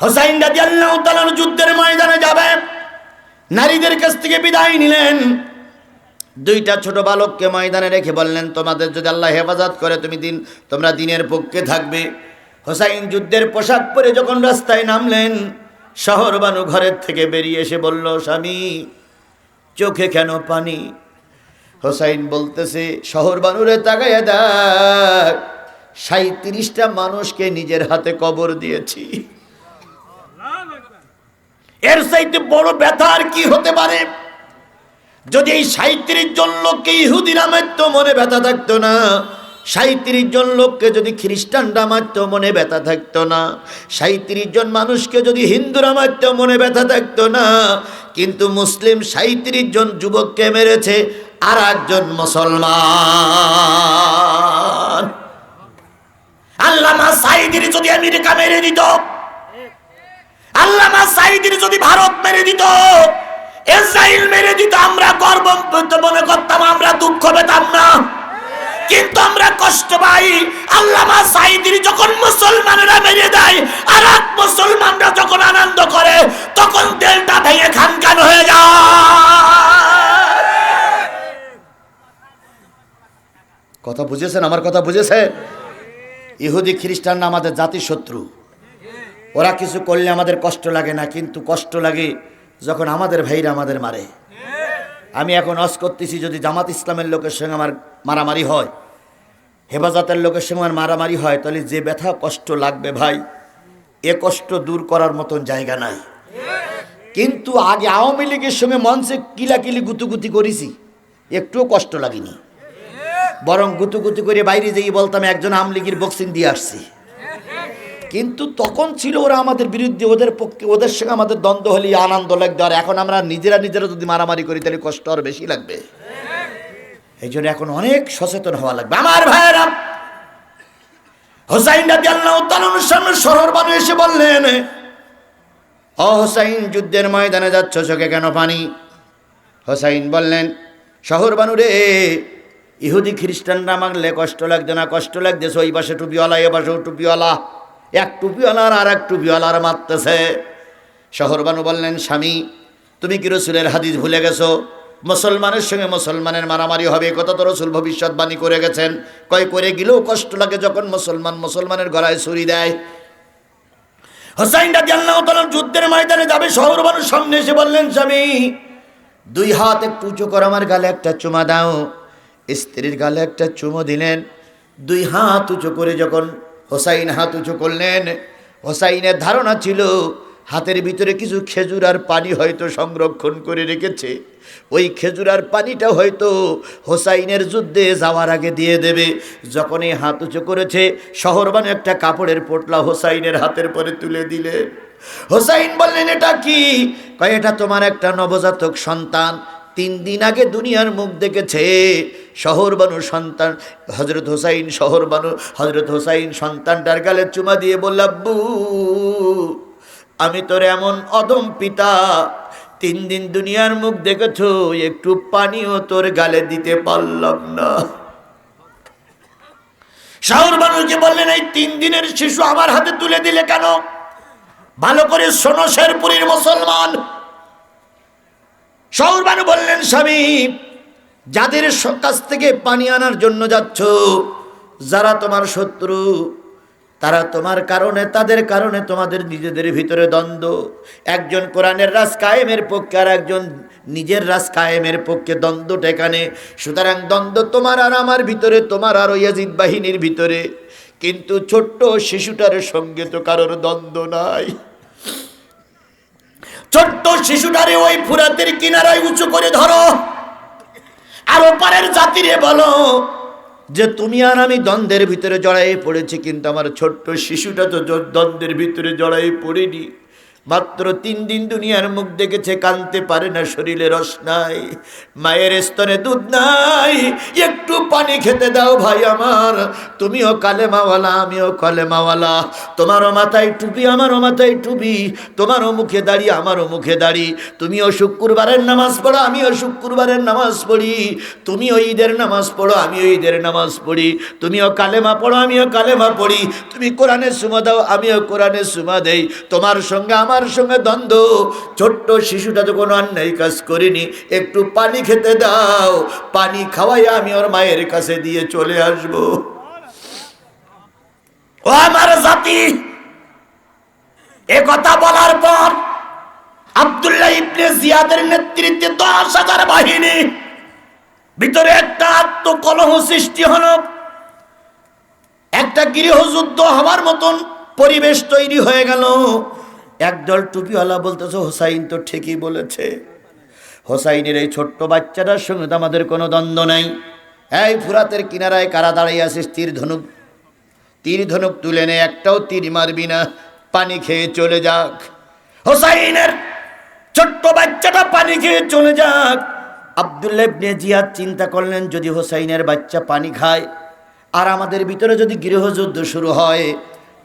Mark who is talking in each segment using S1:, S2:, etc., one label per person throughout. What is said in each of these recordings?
S1: হোসাইন রাজি আল্লাহ যুদ্ধের ময়দানে যাবে। নারীদের কাছ থেকে বিদায় নিলেন। দুইটা ছোট বালককে ময়দানে রেখে বললেন, তোমাদের যদি আল্লাহ হেফাজত করে, তুমি দিন, তোমরা দিনের পক্ষে থাকবে। হোসাইন যুদ্ধের পোশাক পরে যখন রাস্তায় নামলেন শহর বানু ঘরের থেকে বেরিয়ে এসে বলল, স্বামী, চোখে কেন পানি? হোসাইন বলতেছে শহর বানুরে তাকাইয়া দেখ সাঁত্রিশটা মানুষকে নিজের হাতে কবর দিয়েছি। এর চাইতে বড় ব্যথা আর কি হতে পারে? যদি এই সাঁত্রিশ জন লোককে ইহুদিরা মারত মনে ব্যথা থাকতো না সাঁত্রিশ জন লোককে যদি খ্রিস্টানরা মারত মনে ব্যথা থাকতো না সাঁত্রিশ জন মানুষকে যদি হিন্দুরা মারত মনে ব্যথা থাকতো না, কিন্তু মুসলিম সাঁত্রিশ জন যুবককে মেরেছে আর একজন মুসলমান। আল্লামা সাইদির যদি আমেরিকা মেরে দিত আল্লামা সাইদির যদি ভারত মেরে দিত ইসরায়েল মেরে দিত, আমরা গর্ব মনে করতাম, আমরা দুঃখ পেতাম না। কিন্তু আমরা কষ্ট পাই আল্লামা সাইদির যখন মুসলমানেরা মেরে দেয় আর মুসলমানরা যখন আনন্দ করে, তখন দেলটা ভেঙে খান খান হয়ে যায়। কথা বুঝেছেন? আমার কথা বুঝেছেন? ইহুদি খ্রিস্টানরা আমাদের জাতির শত্রু ওরা কিছু করলে আমাদের কষ্ট লাগে না, কিন্তু কষ্ট লাগে যখন আমাদের ভাইরা আমাদের মারে। আমি এখন অস করতেছি, যদি জামাত ইসলামের লোকের সঙ্গে আমার মারামারি হয়, হেফাজতের লোকের সঙ্গে আমার মারামারি হয়, তাহলে যে ব্যথা কষ্ট লাগবে ভাই, এ কষ্ট দূর করার মতন জায়গা নাই। কিন্তু আগে আওয়ামী লীগের সঙ্গে মঞ্চে কিলাকিলি গুতুগুতি করেছি, একটুও কষ্ট লাগেনি। বরং গুতুগুতি করে বাইরে যেয়ে বলতাম, একজন আওয়ামী লীগের বক্সিং দিয়ে আসছি। কিন্তু তখন ছিল ওরা আমাদের বিরুদ্ধে, ওদের পক্ষে, ওদের সঙ্গে আমাদের দ্বন্দ্ব হলে আনন্দ লাগতো। আর এখন আমরা নিজেরা নিজেরা যদি মারামারি করি, তাহলে কষ্ট আর বেশি লাগবে। এই জন্য এখন অনেক সচেতন হওয়া লাগবে। আমার ভাইয়েরা, হোসাইন রাজি আল্লাহ সামনে শহর বানু এসে বললেন, ও হোসাইন, যুদ্ধের ময়দানে যাচ্ছ, চোখে কেন পানি? হোসাইন বললেন, শহর বানু রে, ইহুদি খ্রিস্টানরা মাগলে কষ্ট লাগছে না, কষ্ট লাগতেছে। ওই পাশে টুপিওয়ালা, এ পাশেও টুপিওয়ালা। এক টুপিওয়ালার আর এক টুপিওয়ালার মারতেছে। শহরবানু বললেন, স্বামী, তুমি কি রসুলের হাদিস ভুলে গেছো? মুসলমানের সঙ্গে মুসলমানের মারামারি হবে কত তো রসুল ভবিষ্যৎবাণী করে গেছেন। কয়, করে গেলেও কষ্ট লাগে যখন মুসলমান মুসলমানের গলায় ছুরি দেয়। হোসাইন রাজি আল্লাহ তালার যুদ্ধের ময়দানে যাবে, শহরবানুর সামনে এসে বললেন, স্বামী, দুই হাত একটু উঁচু করে আমার গালে একটা চুমা দাও। স্ত্রীর গালে একটা চুমো দিলেন। দুই হাত উঁচু করে যখন হোসাইন হাত উঁচু করলেন। হোসাইনের ধারণা ছিল, হাতের ভিতরে কিছু খেজুর আর পানি হয়তো সংরক্ষণ করে রেখেছে। ওই খেজুর আর পানিটা হয়তো হোসাইনের যুদ্ধে যাওয়ার আগে দিয়ে দেবে। যখন এই হাত উঁচু করেছে শহর শহরবান একটা কাপড়ের পোটলা হোসাইনের হাতের পরে তুলে দিলে। হোসাইন বললেন, এটা কি? কয়, এটা তোমার একটা নবজাতক সন্তান। তিন দিন আগে দুনিয়ার মুখ দেখেছে, শহর বানু সন্তান হজরত হোসাইন শহর বানু হজরত হোসাইন সন্তানটার গালে চুমা দিয়ে বললাব্বু আমি তোর এমন অদম পিতা, তিন দিন দুনিয়ার মুখ দেখেছ, একটু পানিও তোর গালে দিতে পারলাম না। শাহর বানুকে বললেন, এই তিন দিনের শিশু আমার হাতে তুলে দিলে কেন? ভালো করে শোনো শেরপুরীর মুসলমান শহরবানু বললেন, স্বামী, যাদের কাছ থেকে পানি আনার জন্য যাচ্ছ, যারা তোমার শত্রু, তারা তোমার কারণে, তাদের কারণে তোমাদের নিজেদের ভিতরে দ্বন্দ্ব। একজন কোরআনের রাজ কায়েমের পক্ষে আর একজন নিজের রাজ কায়েমের পক্ষে দ্বন্দ্ব টেকানে সুতরাং দ্বন্দ্ব তোমার আর আমার ভিতরে, তোমার আর ইয়াজিদ বাহিনীর ভিতরে। কিন্তু ছোট্ট শিশুটার সঙ্গে তো কারোর দ্বন্দ্ব নাই। ছোট্ট শিশুটারে ওই ফুরাতের কিনারায় উঁচু করে ধরো। আর ওপারের জাতিরে বলো যে, তুমি আর আমি দ্বন্দ্বের ভিতরে জড়াই পড়েছি, কিন্তু আমার ছোট্ট শিশুটা তো দ্বন্দ্বের ভিতরে জড়াই পড়েনি। মাত্র তিন দিন দুনিয়ার মুখ দেখেছে, কানতে পারে না, শরীরে রস নাই, মায়ের স্তনে দুধ নাই। একটু পানি খেতে দাও ভাই আমার, তুমিও কালেমাওয়ালা, আমিও কলেমাওয়ালা। তোমারও মাথায় টুপি, আমারও মাথায় টুপি, তোমারও মুখে দাড়ি, আমারও মুখে দাড়ি। তুমিও শুক্রবারের নামাজ পড়ো, আমিও শুক্রবারের নামাজ পড়ি। তুমিও ঈদের নামাজ পড়ো, আমিও ঈদের নামাজ পড়ি। তুমিও কালেমা পড়ো, আমিও কালেমা পড়ি। তুমি কোরআনে সুমা দাও, আমিও কোরআনে সুমা দেই। তোমার সঙ্গে আমার সঙ্গে দ্বন্দ্ব। ছোট্ট শিশুটা কোনো অন্যায় কাজ করিনি, একটু পানি খেতে দাও। পানি খাওয়াই আমি ওর মায়ের কাছে দিয়ে চলে আসব। ও আমার জাতি, এ কথা বলার পর আব্দুল্লাহ ইবনে জিয়াদের নেতৃত্বে দশ হাজার বাহিনী, ভিতরে একটা আত্মকলহ সৃষ্টি হলো। একটা গৃহযুদ্ধ হওয়ার মতন পরিবেশ তৈরি হয়ে গেল। একদল টুপিওয়ালা বলতেছে, হোসাইন তো ঠিকই বলেছে। হোসাইনের এই ছোট্ট বাচ্চাটার সঙ্গে তো আমাদের কোনো দ্বন্দ্ব নাই। এই ফুরাতের কিনারায় কারা দাঁড়িয়ে আছিস, তীর ধনুক? তীর ধনুক তুলে নে, একটাও তীর মারবি না। পানি খেয়ে চলে যাক। হোসাইনের ছোট্ট বাচ্চাটা পানি খেয়ে চলে যাক। আবদুল্লাহ ইবনে জিয়াদ চিন্তা করলেন, যদি হোসাইনের বাচ্চা পানি খায় আর আমাদের ভিতরে যদি গৃহযুদ্ধ শুরু হয়,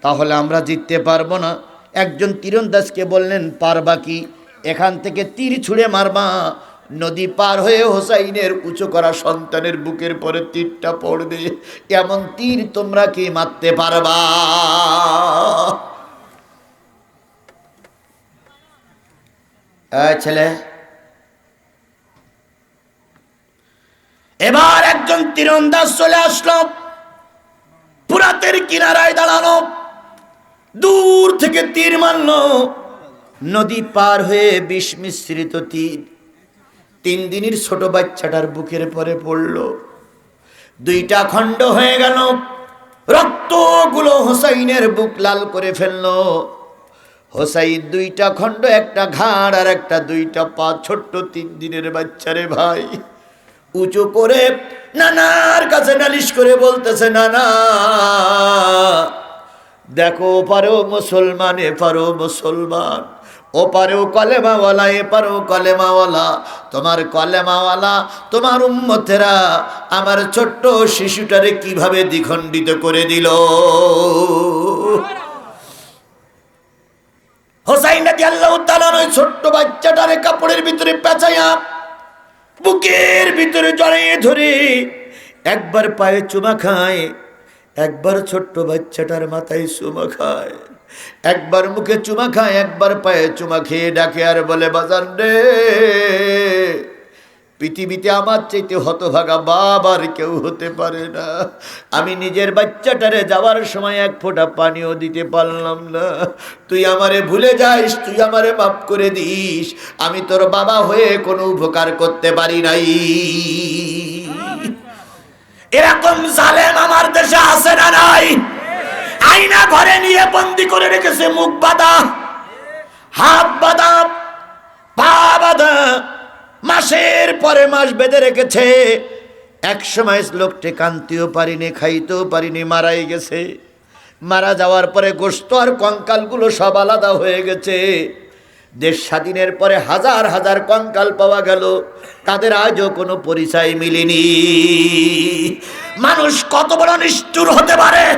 S1: তাহলে আমরা জিততে পারব না। একজন তীরন্দাজকে বললেন, পারবা কি? এখান থেকে তীর ছুঁড়ে মারবা। নদী পার হয়ে হোসাইনের উঁচু করা সন্তানের বুকের পরে তীরটা পড়বে। এমন তীর তোমরা কি মারতে পারবা? ছেলে। এবার একজন তীরন্দাজ চলে আসলো। পুরাতের কিনারায় দাঁড়ানো দূর থেকে তীর মারলো। নদী পার হয়ে বিষ মিশ্রিত তীর। তিন দিনের ছোট বাচ্চাটার বুকের পরে পড়ল। দুইটা খণ্ড হয়ে গেল। রক্তগুলো হোসাইনের বুক লাল করে ফেলল। হোসাইন দুইটা খণ্ড, একটা ঘাড় আর একটা দুইটা পা। ছোট্ট তিন দিনের বাচ্চারে ভাই। উঁচু করে নানার কাছে নালিশ করে বলতেছে, নানা দেখো পারো মুসলমান পারো মুসলমান। ও পারেও কলেমাওয়ালা, এ পারো কলেমাওয়ালা। তোমার কলেমাওয়ালা, তোমার উম্মতেরা আমার ছোট্ট শিশুটারে কীভাবে দ্বিখণ্ডিত করে দিল? হোসাইন নাকি আল্লাহ তালার ওই ছোট্ট বাচ্চাটারে কাপড়ের ভিতরে পেঁচাইয়া বুকের ভিতরে জড়িয়ে ধরে একবার পায়ে চুমা খায়। একবার ছোট্ট বাচ্চাটার মাথায় চুমা খায়, একবার মুখে চুমা খায়, একবার পায়ে চুমা খেয়ে ডাকে আর বলে, বাজান রে, পৃথিবীতে আমার চাইতে হতভাগা বাবার কেউ হতে পারে না। আমি নিজের বাচ্চাটারে যাওয়ার সময় এক ফোঁটা পানিও দিতে পারলাম না। তুই আমারে ভুলে যাইস, তুই আমারে মাফ করে দিস। আমি তোর বাবা হয়ে কোনো উপকার করতে পারি নাই। এরকম জালেম আমার দেশে আছে না নাই? আইনা ঘরে নিয়ে বন্দি করে রেখেছে, মুখ বাদা হাত বাদা পা বাদা মাসের পরে মাস বেঁধে রেখেছে। এক সময় লোকটি কানতেও পারিনি, খাইতেও পারিনি, মারাই গেছে। মারা যাওয়ার পরে গোস্ত আর কঙ্কালগুলো সব আলাদা হয়ে গেছে। দেশ স্বাধীনের পরে হাজার হাজার কঙ্কাল পাওয়া গেল। তাদের আজও কোনো পরিচয় মিলেনি। মানুষ কত বড় নিষ্ঠুর হতে পারে?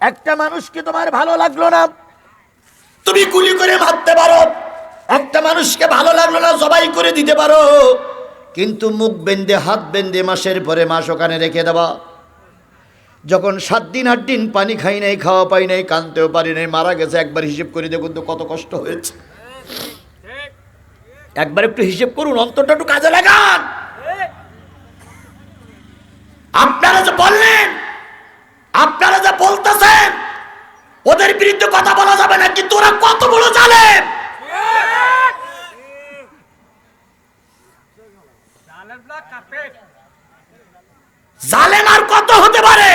S1: একটা মানুষকে তোমার ভালো লাগল না? তুমি গুলি করে মারতে পারো। একটা মানুষকে ভালো লাগল না সবাই করে দিতে পারো। কিন্তু মুখ বেঁধে, হাত বেঁধে মাসের পরে মাস ওখানে রেখে দেওয়া যখন সাত দিন, আট দিন পানি খাই নাই, খাওয়া পাই নাই কানতেও পারি নাই, মারা গেছে, একবার হিসেব করে দেখুন তো কত কষ্ট হয়েছে। একবার একটু হিসেব করুন, অন্তরটা একটু কাজে লাগান। আপনারা যে বললেন, আপনারা যে বলতেছেন, ওদের বিরুদ্ধে কথা বলা যাবে না, কিন্তু ওরা কত বড় জালেম। জালেম আর কত হতে পারে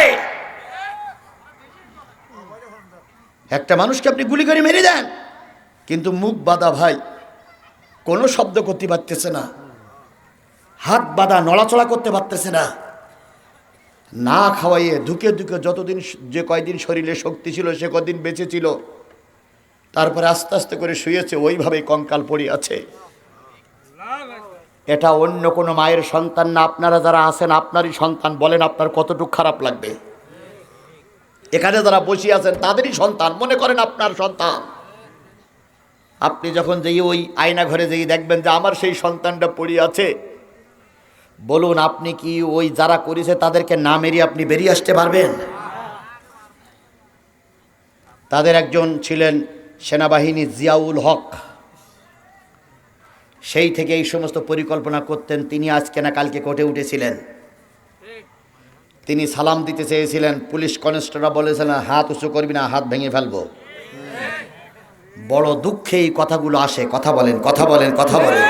S1: একটা মানুষকে আপনি গুলি করে মেরে দেন। কিন্তু মুখ বাঁধা ভাই, কোনো শব্দ করতে পারতেছে না। হাত বাঁধা, নড়াচড়া করতে পারতেছে না। না খাওয়াইয়ে ধুকে ধুকে যতদিন যে কয়দিন শরীরে শক্তি ছিল, সে কদিন বেঁচে ছিল, তারপরে আস্তে আস্তে করে শুয়েছে, ওইভাবেই কঙ্কাল পড়ে আছে। এটা অন্য কোনো মায়ের সন্তান না। আপনারা যারা আছেন, আপনারই সন্তান বলেন আপনার কতটুকু খারাপ লাগবে। এখানে যারা বসে আছেন, তাদেরই সন্তান। মনে করেন আপনার সন্তান। আপনি যখন যেই ওই আয়না ঘরে যেই দেখবেন যে আমার সেই সন্তানটা পড়ে আছে, বলুন আপনি কি ওই যারা করেছে তাদেরকে না মেরিয়ে আপনি বেরিয়ে আসতে পারবেন? তাদের একজন ছিলেন সেনাবাহিনী জিয়াউল হক। সেই থেকে এই সমস্ত পরিকল্পনা করতেন, তিনি আজকে না কালকে কোর্টে উঠেছিলেন। তিনি সালাম দিতে চেয়েছিলেন। পুলিশ কনস্টেবল বলেছিলেন হাত উঁচু করবি না, হাত ভেঙে ফেলব। বড় দুঃখে এই কথাগুলো আসে। কথা বলেন কথা বলেন কথা বলেন।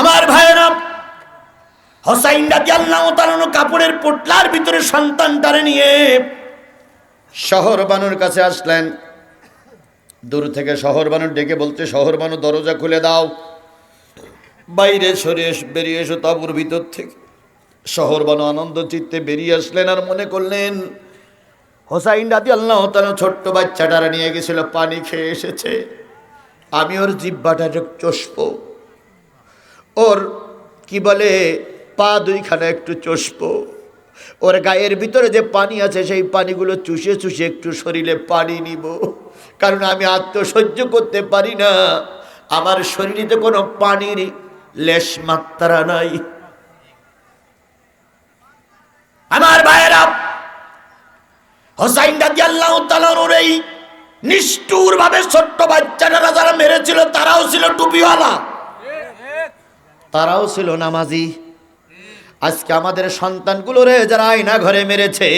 S1: আমার ভাইয়েরা, হোসাইন রাজি আল্লাহ তালানো কাপড়ের পোটলার ভিতরে সন্তানটারে নিয়ে শহর বানুর কাছে আসলেন। দূর থেকে শহর বানুর ডেকে বলতে শহর বানু, দরজা খুলে দাও। বাইরে সরে বেরিয়ে এসো তাবুর ভিতর থেকে। শহর বানু আনন্দ চিত্তে বেরিয়ে আসলেন আর মনে করলেন, হোসাইন রাজি আল্লাহ তালা ছোট্ট বাচ্চাটারা নিয়ে গেছিল, পানি খেয়ে এসেছে। আমি ওর জিব্বাটা চষবো। ওর, কি বলে, পা দুইখানা একটু চষবো। ওর গায়ের ভিতরে যে পানি আছে, সেই পানিগুলো চুষে চুষে একটু শরীরে পানি নিব। কারণ আমি আত্ম সহ্য করতে পারি না। আমার শরীরে তো কোনো পানির লেশ মাত্রা নাই। আমার ভাইয়েরা, হোসাইন দাদি আল্লাহ এই নিষ্ঠুর ভাবে ছোট্ট বাচ্চারা যারা মেরেছিল, তারাও ছিল টুপিওয়ালা। তারাও ছিল নামাজি। আজকে আমাদের সন্তানগুলোরে যারা আয়না ঘরে মেরেছে,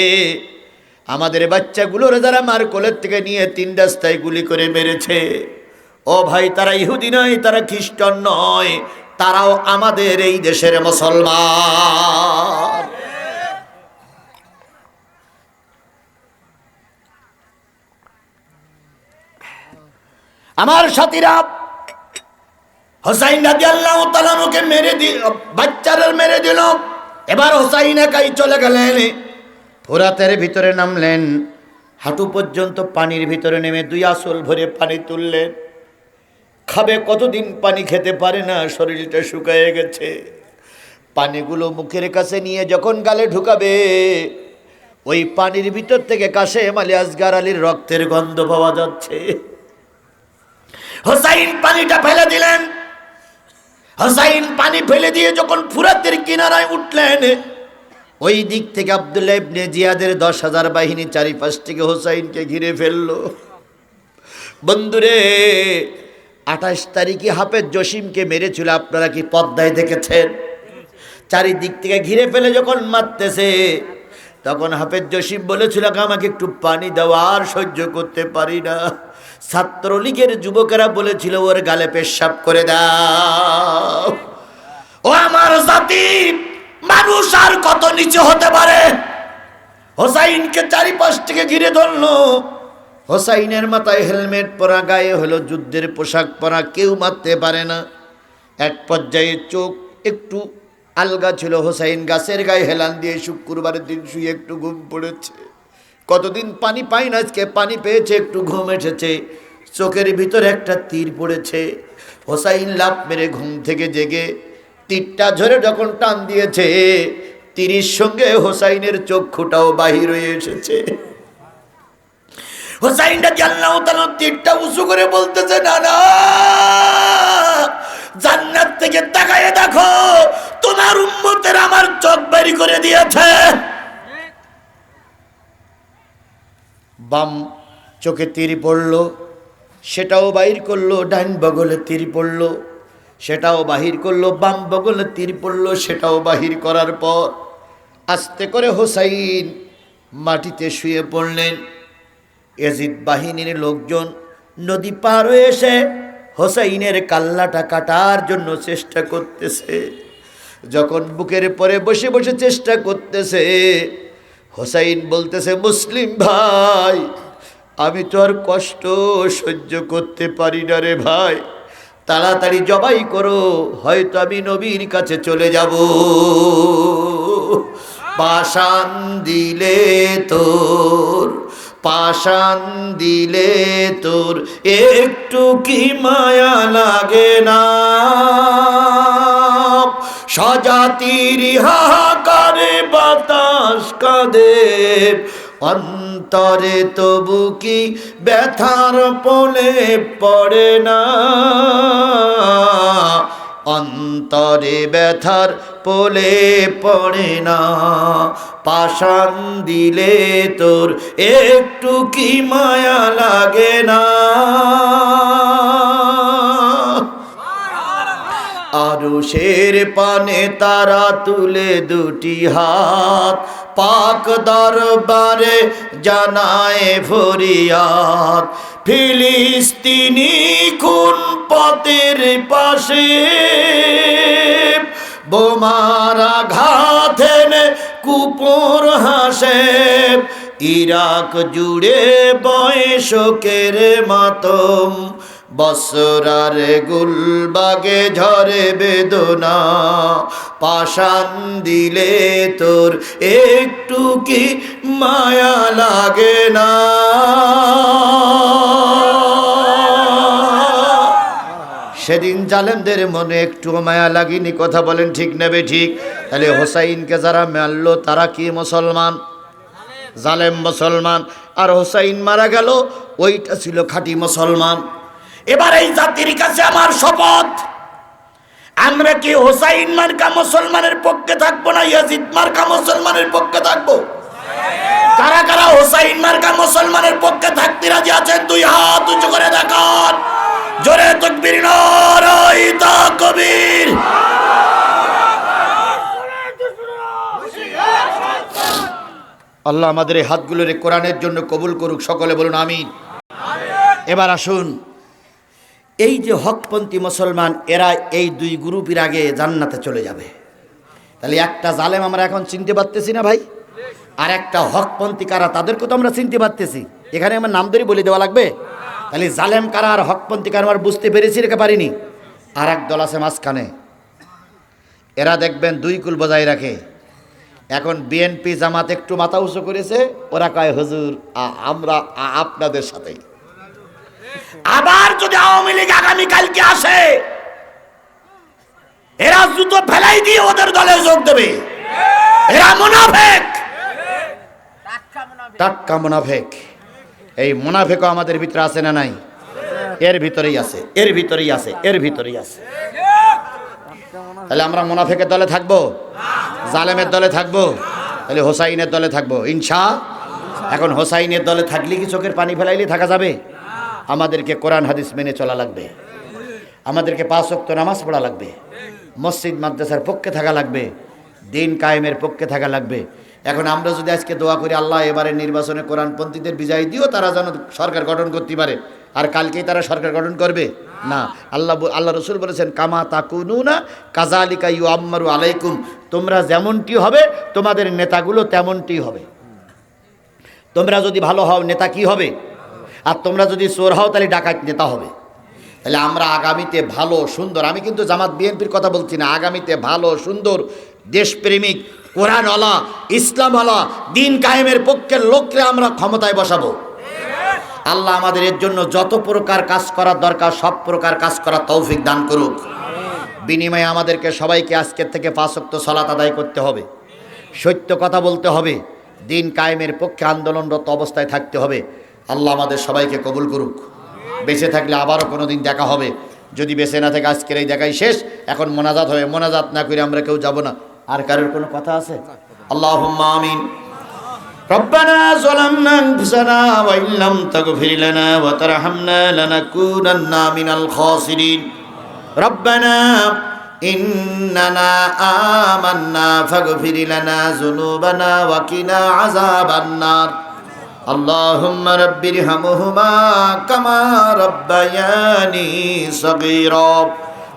S1: আমাদের বাচ্চাগুলোরে যারা মার কোলের থেকে নিয়ে তিন রাস্তায় গুলি করে মেরেছে, ও ভাই, তারা ইহুদি নয়, তারা খ্রিস্টান নয়, তারাও আমাদের এই দেশের মুসলমান। আমার সাথীরা, হোসাইন রাজি আল্লাহ তালানুকে মেরে দি বাচ্চারা মেরে দিল। এবার হোসাইন একাই চলে গেলেন। ফোরাতের ভিতরে নামলেন। হাঁটু পর্যন্ত পানির ভিতরে নেমে দুই আসল ভরে পানি তুললেন। খাবে কতদিন পানি খেতে পারে না, শরীরটা শুকায়ে গেছে। পানিগুলো মুখের কাছে নিয়ে যখন গালে ঢুকাবে, ওই পানির ভিতর থেকে কাশে এমালি আসগার আলীর রক্তের গন্ধ পাওয়া যাচ্ছে। হোসাইন পানিটা ফেলে দিলেন। হোসাইন পানি ফেলে দিয়ে যখন ফুরাতের কিনারায় উঠলেন, ওই দিক থেকে আবদুল্লাহ ইবনে জিয়াদের দশ হাজার বাহিনী চারিপাশ থেকে হোসাইনকে ঘিরে ফেলল। বন্ধুরে, আঠাশ তারিখে হাফেজ জসিমকে মেরেছিল, আপনারা কি পদ্মায় দেখেছেন? চারিদিক থেকে ঘিরে ফেলে যখন মারতেছে, তখন হাফেজ জসিম বলেছিল, আমাকে একটু পানি দেওয়া আর সহ্য করতে পারি না। ছাত্রলীগের যুবকেরা বলেছিল, ওর গালে পেশাব করে দাও। ও আমার জাতি, মানুষ আর কত নিচে হতে পারে? হোসাইনকে চারিপাশ থেকে ঘিরে ধরলো। হোসাইনের মাথায় হেলমেট পরা, গায়ে হলো যুদ্ধের পোশাক পরা, কেউ মারতে পারে না। এক পর্যায়ে চোখ একটু আলগা ছিল, হোসাইন গাছের গায়ে হেলান দিয়ে শুক্রবারের দিন শুয়ে একটু ঘুম পড়েছে। কতদিন পানি পাই না আজকে? পানি পেয়েছে, একটু ঘুম এসেছে। চোখের ভিতরে একটা তীর পড়েছে। হোসাইন লাভ মেরে ঘুম থেকে জেগে তীরটা ঝরে যখন টান দিয়েছে, তীরের সঙ্গে হোসাইনের চক্ষুটাও বাহির হয়ে এসেছে। হোসাইনটা জানলাম তাহলে তীরটা উঁচু করে বলতেছে না না জান্নাত থেকে তাকায় দেখো, তোমার আমার চোখ বাড়ি করে দিয়েছে। বাম চোখে তীর পড়ল, সেটাও বাহির করল ডাইন বগলে তীর পড়ল, সেটাও বাহির করল, বাম বগলে তীর পড়ল, সেটাও বাহির করার পর আস্তে করে হোসাইন মাটিতে শুয়ে পড়লেন। এজিদ বাহিনীর লোকজন নদী পার হয়ে এসে হোসাইনের কাল্লাটা কাটার জন্য চেষ্টা করতেছে। যখন বুকের পরে বসে বসে চেষ্টা করতেছে হোসাইন বলতেছে, মুসলিম ভাই, আমি তো আর কষ্ট সহ্য করতে পারি না রে ভাই। তাড়াতাড়ি জবাই করো, হয়তো আমি নবীর কাছে চলে যাব। বাসান দিলে তোর পাশান দিলে তোর, একটু কি মায়া লাগে না? সজাতির হাহাকারে বাতাস কাঁদে। অন্তরে তবু কি ব্যথার পলে পড়ে না? অন্তরে ব্যথার পোলে পড়ে না। পাশান দিলে তোর একটু কি মায়া লাগে না? আরুষের পানে তারা তুলে দুটি হাত। পাক দরবারে জানায় ফরিয়াদ, ফিলিস্তিনি খুন পথের পাশে। বোমারা ঘাতেন কুপুর হাসে। ইরাক জুড়ে বয়সকের মাতম বসরার গুলবাগে ঝরে বেদনা পাশান দিলে তোর একটু কি মায়া লাগে না? সেদিন জালেমদের মনে একটু মায়া লাগেনি, কথা বলেন ঠিক নেবে ঠিক? তাহলে হোসাইনকে যারা মারলো, তারা কি মুসলমান? জালেম মুসলমান। আর হোসাইন মারা গেল, ওইটা ছিল খাঁটি মুসলমান। এবার এই জাতির কাছে আমার শপথ। আমরা কি হোসাইন মার্কা মুসলমানের পক্ষে থাকব না ইয়াজিদ মার্কা মুসলমানের পক্ষে থাকব? কারা কারা হোসাইন মার্কা মুসলমানের পক্ষে থাকতে রাজি আছেন? দুই হাত উঁচু করে দেখান। জোরে তকবীর নারাই কবির আল্লাহ আমাদের এই হাতগুলোর কোরআনের জন্য কবুল করুক, সকলে বলুন আমিন। এবার আসুন। এই যে হকপন্থী মুসলমান, এরা এই দুই গ্রুপের আগে জান্নাতে চলে যাবে। তাহলে একটা জালেম আমরা এখন চিনতে পারতেছি না ভাই? আর একটা হকপন্থী কারা, তাদেরকে তো আমরা চিনতে পারতেছি। এখানে আমার নাম ধরে বলে দেওয়া লাগবে? তাহলে জালেম কারা আর হকপন্থী কারা আমার বুঝতে পেরেছি রেখে পারিনি? আর এক দল আছে মাঝখানে। এরা দেখবেন দুই কুল বজায় রাখে। এখন বিএনপি জামাত একটু মাথা উঁচু করেছে, ওরা কয়, হুজুর আমরা আপনাদের সাথে আবার যদি আওয়ামী লীগ আগামীকালকে আসে, এরা জুতো ফেলাই দিয়ে ওদের দলে যোগ দেবে। এরা মুনাফেক। টাটকা মুনাফেক। এই মুনাফেকও আমাদের ভিতরে আছে না নাই? এর ভিতরেই আছে, এর ভিতরেই আছে, এর ভিতরেই আছে। তাহলে আমরা মুনাফেকের দলে থাকব? জালেমের দলে থাকব? তাহলে হোসাইনের দলে থাকব? ইনশা, এখন হোসাইনের দলে থাকলে কি চোখের পানি ফেলাইলে থাকা যাবে? আমাদেরকে কোরআন, হাদিস মেনে চলা লাগবে। আমাদেরকে পাঁচ ওয়াক্ত নামাজ পড়া লাগবে। মসজিদ, মাদ্রাসার পক্ষে থাকা লাগবে। দিন কায়েমের পক্ষে থাকা লাগবে। এখন আমরা যদি আজকে দোয়া করি, আল্লাহ এবারে নির্বাচনে কোরআনপন্থীদের বিজয় দিও, তারা যেন সরকার গঠন করতে পারে। আর কালকেই তারা সরকার গঠন করবে? না। আল্লাহ আল্লাহ রসুল বলেছেন, কামা তাকুনু না কাজালিকা ইউ আম্মারু আলাইকুম। তোমরা যেমনটি হবে, তোমাদের নেতাগুলো তেমনটি হবে। তোমরা যদি ভালো হও, নেতা কি হবে? আর তোমরা যদি চোর হও তাহলে ডাকাত নেতা হবে। তাহলে আমরা আগামীতে ভালো, সুন্দর, আমি কিন্তু জামাত বিএনপির কথা বলছি না, আগামীতে ভালো, সুন্দর, দেশপ্রেমিক, কোরআনওয়ালা, ইসলামওয়ালা, দিন কায়েমের পক্ষের লোককে আমরা ক্ষমতায় বসাবো। আল্লাহ আমাদের এর জন্য যত প্রকার কাজ করার দরকার, সব প্রকার কাজ করার তৌফিক দান করুক। বিনিময়ে আমাদেরকে সবাইকে আজকের থেকে পাঁচক্ত সলাত আদায় করতে হবে। সত্য কথা বলতে হবে। দিন কায়েমের পক্ষে আন্দোলনরত অবস্থায় থাকতে হবে। আল্লাহ আমাদের সবাইকে কবুল করুক বেঁচে থাকলে আবারও কোনো দিন দেখা হবে যদি বেঁচে না থাকে আজকের এই দেখাই শেষ এখন মোনাজাত হবে মোনাজাত না করে আমরা কেউ যাব না আর কারোর কোনো কথা আছে আল্লাহ আমিন ربنا ظلمنا انفسنا وان لم تغفر لنا وترحمنا لنكونن من الخاسرين ربنا اننا آمنا فاغفر لنا ذنوبنا وقنا عذاب النار اللهم رب ارحمهما كما ربياني صغيرا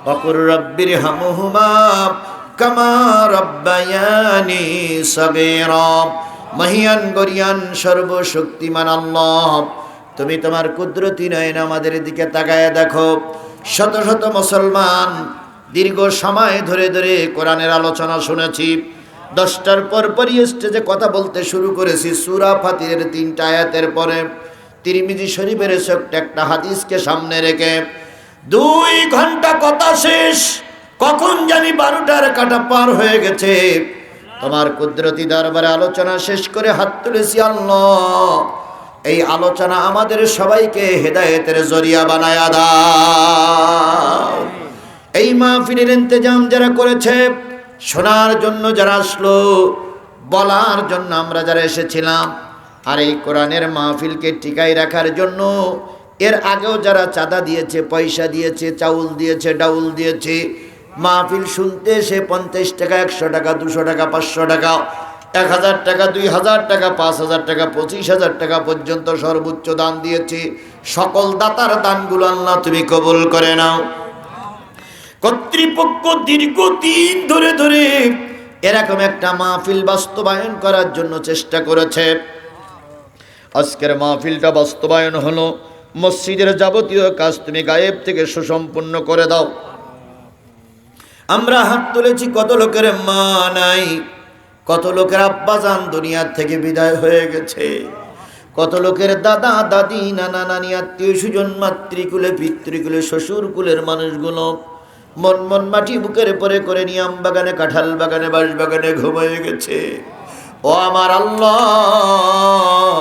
S1: وقل رب ارحمهما كما ربياني صغيرا মহিয়ান গরিয়ান সর্বশক্তিমান আল্লাহ তুমি তোমার কুদরতি নয়ন আমাদের দিকে তাকায় দেখো শত শত মুসলমান দীর্ঘ সময় ধরে ধরে কোরআনের আলোচনা শুনেছি দশটার পর পরই স্টেজে কথা বলতে শুরু করেছি। সুরা ফাতিরের তিনটা আয়াতের পরে তিরমিজি শরীফের ছোট্ট একটা হাদিসকে সামনে রেখে, দুই ঘণ্টা কথা শেষ, কখন জানি বারোটার কাটা পার হয়ে গেছে। তোমার কুদরতি দরবারে আলোচনা শেষ করে হাত তুলেছি এই আলোচনা আমাদের সবাইকে হেদায়েতের জরিয়া বানায় দাও। এই মাহফিলের ইন্তজাম যারা করেছে শোনার জন্য যারা আসলো, বলার জন্য আমরা যারা এসেছিলাম, আর এই কোরআনের মাহফিলকে টিকাই রাখার জন্য এর আগেও যারা চাঁদা দিয়েছে, পয়সা দিয়েছে, চাউল দিয়েছে, ডাউল দিয়েছে, মাহফিল শুনতে সে পঞ্চাশ টাকা, একশো টাকা, দুশো টাকা, পাঁচশো টাকা, এক হাজার টাকা, দুই হাজার টাকা, পাঁচ হাজার টাকা, পঁচিশ হাজার টাকা পর্যন্ত সর্বোচ্চ দান দিয়েছে। সকল দাতার দানগুলো আল্লাহ তুমি কবুল করে নাও। কর্তৃপক্ষ দীর্ঘদিন ধরে ধরে এরকম একটা মাহফিল বাস্তবায়ন করার জন্য চেষ্টা করেছে। আজকের মাহফিলটা বাস্তবায়ন হলো, মসজিদের যাবতীয় কাজ তুমি গায়েব থেকে সুসম্পন্ন করে দাও। আমরা হাত তুলেছি, কত লোকের মা নাই, কত লোকের আব্বাজান দুনিয়ার থেকে বিদায় হয়ে গেছে, কত লোকের দাদা, দাদি, নানা, নানি, আত্মীয় সুজন মাতৃকুলে, পিতৃকুলে, শ্বশুরকুলের মানুষগুলো মন মন মাটি বুকের পরে করে নিয়াম বাগানে, কাঁঠাল বাগানে, বাঁশ বাগানে ঘুমিয়ে গেছে। ও আমার আল্লাহ,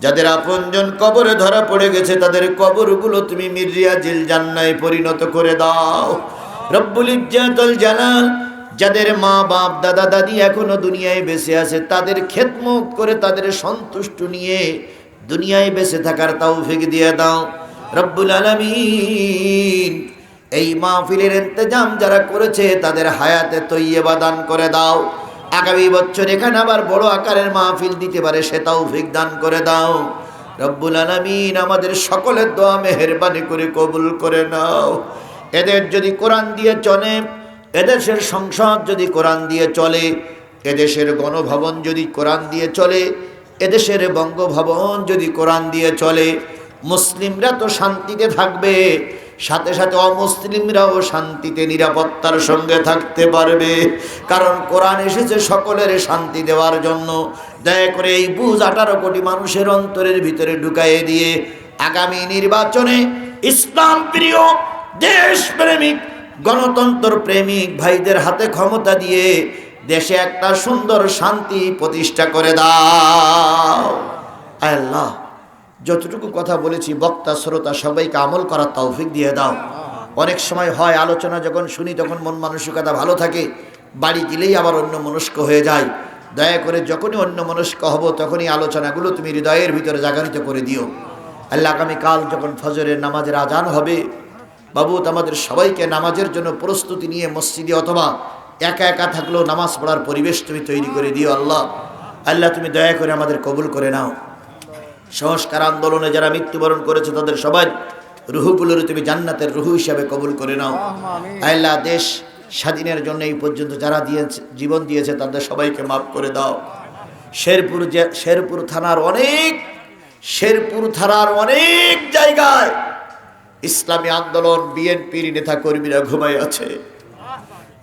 S1: যাদের আপনজন কবরে ধরা পড়ে গেছে, তাদের কবরগুলো তুমি মির্রিয়া জিল জান্নায় পরিণত করে দাও। রব্বুল ইজ্জাতুল জালাল, যাদের মা, বাপ, দাদা, দাদি এখনও দুনিয়ায় বেঁচে আছে, তাদের খেদমত করে তাদের সন্তুষ্ট নিয়ে দুনিয়ায় বেঁচে থাকার তৌফিক দিয়ে দাও। রব্বুল আলামিন এই মাহফিলের ইন্তজাম যারা করেছে, তাদের হায়াতে তৈয়বা দান করে দাও। আগামী বছর এখানে আবার বড় আকারের মাহফিল দিতে পারে, সে তৌফিক দান করে দাও। রব্বুল আলামিন আমাদের সকলের দোয়া মেহেরবানি করে কবুল করে নাও। এদের যদি কোরআন দিয়ে চলে, এদেশের সংসদ যদি কোরআন দিয়ে চলে, এদেশের গণভবন যদি কোরআন দিয়ে চলে, এদেশের বঙ্গভবন যদি কোরআন দিয়ে চলে, মুসলিমরা তো শান্তিতে থাকবে। সাথে সাথে অমুসলিমরাও শান্তিতে নিরাপত্তার সঙ্গে থাকতে পারবে। কারণ কোরআন এসেছে সকলের শান্তি দেওয়ার জন্য। দয়া করে এই বুঝ আঠারো কোটি মানুষের অন্তরের ভিতরে ঢুকাইয়ে দিয়ে আগামী নির্বাচনে ইসলাম প্রিয়, দেশপ্রেমিক, গণতন্ত্র প্রেমিক ভাইদের হাতে ক্ষমতা দিয়ে দেশে একটা সুন্দর শান্তি প্রতিষ্ঠা করে দাও। আল্লাহ। যতটুকু কথা বলেছি, বক্তা, শ্রোতা, সবাইকে আমল করার তৌফিক দিয়ে দাও। অনেক সময় হয় আলোচনা যখন শুনি, তখন মন মানসিকতা ভালো থাকে, বাড়ি গেলেই আবার অন্য মনস্ক হয়ে যায়। দয়া করে যখনই অন্য মনস্ক হব, তখনই আলোচনাগুলো তুমি হৃদয়ের ভিতরে জাগরিত করে দিও। আল্লাহ আগামীকাল যখন ফজরের নামাজের আজান হবে, বাবু আমাদের সবাইকে নামাজের জন্য প্রস্তুতি নিয়ে মসজিদে অথবা একা একা থাকলেও নামাজ পড়ার পরিবেশ তুমি তৈরি করে দিও আল্লাহ। আল্লাহ, তুমি দয়া করে আমাদের কবুল করে নাও। সংস্কার আন্দোলনে যারা মৃত্যুবরণ করেছে তাদের সবাই রুহুগুলোর তুমি জান্নাতের রুহু হিসাবে কবুল করে নাও। আল্লাহ দেশ স্বাধীনের জন্য এই পর্যন্ত যারা দিয়েছে জীবন দিয়েছে তাদের সবাইকে মাফ করে দাও। শেরপুর শেরপুর থানার অনেক শেরপুর থানার অনেক জায়গায় ইসলামী আন্দোলন বিএনপির নেতা কর্মীরা ঘুমায় আছে।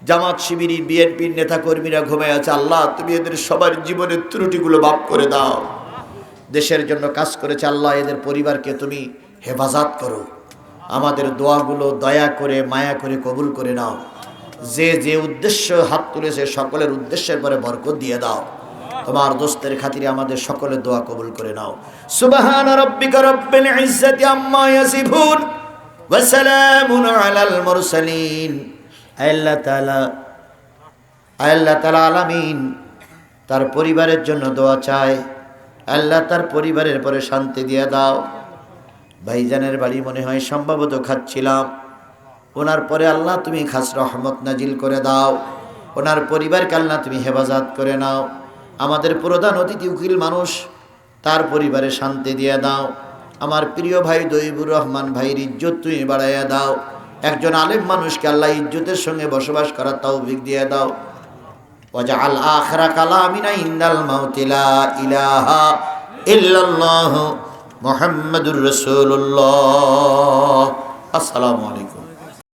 S1: জামাত শিবিরি বিএনপির নেতা কর্মীরা ঘুমায় আছে। আল্লাহ তুমি এদের সবার জীবনের ত্রুটিগুলো মাফ করে দাও। দেশের জন্য কাজ করেছে আল্লাহ, এদের পরিবারকে তুমি হেফাজত করো। আমাদের দোয়াগুলো দয়া করে, মায়া করে কবুল করে নাও। যে যে উদ্দেশ্য হাত তুলেছে, সকলের উদ্দেশ্যের পরে বরকত দিয়ে দাও। তোমার দোস্তের খাতিরে আমাদের সকলের দোয়া কবুল করে নাও। সুবহান রাব্বিকা রব্বিল ইজ্জাতি আম্মা ইয়াসিফুন, ওয়া সালামুন আলাল মুরসালিন। আল্লাহ তাআলা আল্লাহ তাআলা আলামিন তার পরিবারের জন্য দোয়া চায়। আল্লাহ তার পরিবারের পরে শান্তি দিয়ে দাও। ভাইজানের বাড়ি মনে হয় সম্ভবত খাচ্ছিলাম। ওনার পরে আল্লাহ তুমি খাস রহমত নাজিল করে দাও। ওনার পরিবারকে আল্লাহ তুমি হেফাজত করে নাও। আমাদের প্রধান অতিথি উকিল মানুষ, তার পরিবারে শান্তি দিয়ে দাও। আমার প্রিয় ভাই দইবুর রহমান ভাইয়ের ইজ্জত তুমি বাড়াইয়া দাও। একজন আলেম মানুষকে আল্লাহ ইজ্জতের সঙ্গে বসবাস করার তৌফিক দিয়ে দাও। ওয়াজআল আখিরা কালামিনা ইন্দাল মাউতি লা ইলাহা ইল্লাল্লাহ মুহাম্মাদুর রাসূলুল্লাহ আসসালামু আলাইকুম